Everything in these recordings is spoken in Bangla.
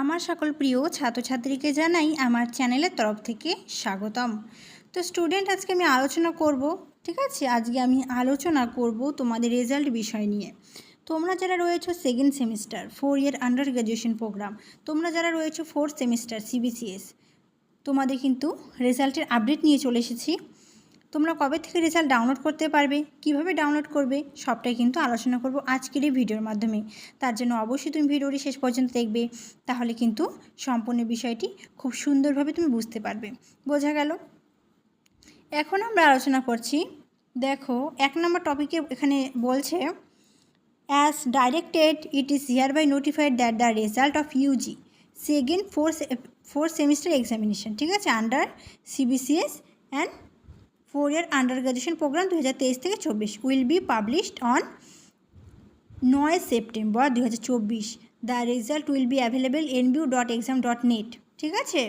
আমার সকল প্রিয় ছাত্রছাত্রীকে জানাই আমার চ্যানেলের তরফ থেকে স্বাগতম। তো স্টুডেন্ট আজকে আমি আলোচনা করব, ঠিক আছে? আজকে আমি আলোচনা করব তোমাদের রেজাল্ট বিষয় নিয়ে। তোমরা যারা রয়েছো second semester four year under graduation programme তোমরা যারা রয়েছো ফোর্থ সেমিস্টার সিবিসিএস তোমাদের কিন্তু রেজাল্টের আপডেট নিয়ে চলে এসেছি। তোমরা কবে থেকে রেজাল্ট ডাউনলোড করতে পারবে? কীভাবে ডাউনলোড করবে? সবটাই কিন্তু আলোচনা করব আজকের এই ভিডিওর মাধ্যমে। তার জন্য অবশ্যই তুমি ভিডিওটি শেষ পর্যন্ত দেখবে। তাহলে কিন্তু সম্পূর্ণ বিষয়টি খুব সুন্দরভাবে তুমি বুঝতে পারবে। বোঝা গেল? এখন আমরা আলোচনা করছি, দেখো, এক নম্বর টপিকে এখানে বলছে as directed it is here by notified that the result of UG second four fourth semester examination ঠিক আছে? Under CBCS and four year under graduation programme দু হাজার তেইশ থেকে চব্বিশ উইল বি পাবলিশড অন নয় সেপ্টেম্বর দু হাজার চব্বিশ। The result will be available NBU dot exam dot net. ঠিক আছে?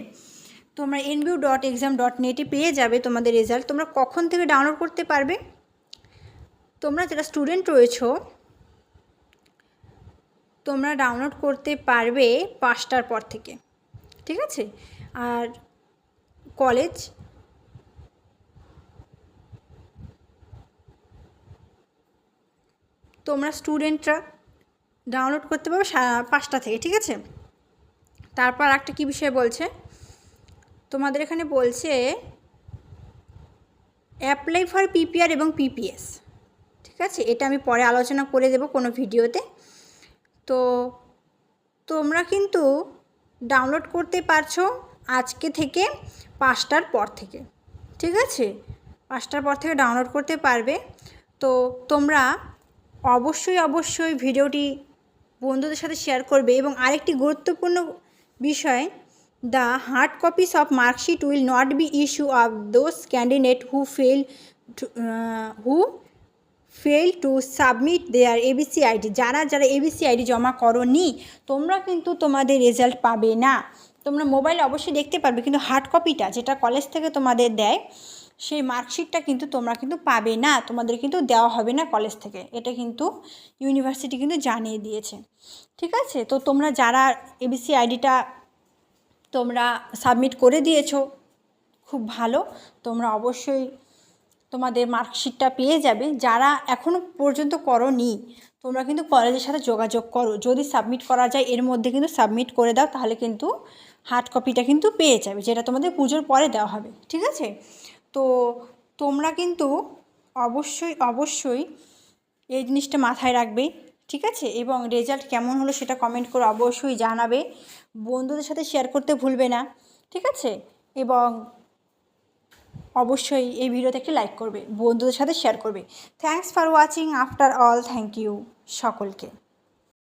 তোমরা এনবিউ ডট এক্সাম ডট নেটে পেয়ে যাবে তোমাদের রেজাল্ট। তোমরা কখন থেকে ডাউনলোড করতে পারবে? তোমরা যারা স্টুডেন্ট রয়েছো, তোমরা ডাউনলোড করতে পারবে পাঁচটার পর থেকে। ঠিক আছে? আর কলেজ তোমরা স্টুডেন্টরা ডাউনলোড করতে পারবে পাঁচটা থেকে, ঠিক আছে? তারপর একটা কী বিষয় বলছে? তোমাদের এখানে বলছে অ্যাপ্লাই ফর পিপিআর এবং পিপিএস ঠিক আছে? এটা আমি পরে আলোচনা করে দেব কোনো ভিডিওতে। তো তোমরা কিন্তু ডাউনলোড করতে পারছ আজকে থেকে পাঁচটার পর থেকে, ঠিক আছে? পাঁচটার পর থেকে ডাউনলোড করতে পারবে। তো তোমরা অবশ্যই অবশ্যই ভিডিওটি বন্ধুদের সাথে শেয়ার করবে এবং আরেকটি গুরুত্বপূর্ণ বিষয় the hard copies of marksheet will not be issue of those candidate who fail who fail to submit their ABC ID যারা যারা এবিসি আইডি জমা করনি, তোমরা কিন্তু তোমাদের রেজাল্ট পাবে না। তোমরা মোবাইলে অবশ্যই দেখতে পারবে, কিন্তু হার্ড কপিটা যেটা কলেজ থেকে তোমাদের দেয় সেই মার্কশিটটা কিন্তু তোমরা কিন্তু পাবে না, তোমাদের কিন্তু দেওয়া হবে না কলেজ থেকে। এটা কিন্তু ইউনিভার্সিটি কিন্তু জানিয়ে দিয়েছে। ঠিক আছে? তো তোমরা যারা এবিসি আইডিটা তোমরা সাবমিট করে দিয়েছ, খুব ভালো। তোমরা অবশ্যই তোমাদের মার্কশিটটা পেয়ে যাবে। যারা এখনও পর্যন্ত করনি, তোমরা কিন্তু কলেজের সাথে যোগাযোগ করো। যদি সাবমিট করা যায়, এর মধ্যে কিন্তু সাবমিট করে দাও, তাহলে কিন্তু হার্ড কপিটা কিন্তু পেয়ে যাবে, যেটা তোমাদের পুজোর পরে দেওয়া হবে। ঠিক আছে? তো তোমরা কিন্তু অবশ্যই অবশ্যই এই জিনিসটা মাথায় রাখবে, ঠিক আছে? এবং রেজাল্ট কেমন হলো সেটা কমেন্ট করে অবশ্যই জানাবে। বন্ধুদের সাথে শেয়ার করতে ভুলবে না, ঠিক আছে? এবং অবশ্যই এই ভিডিওতে একটি লাইক করবে, বন্ধুদের সাথে শেয়ার করবে। Thanks for watching after all thank you সকলকে।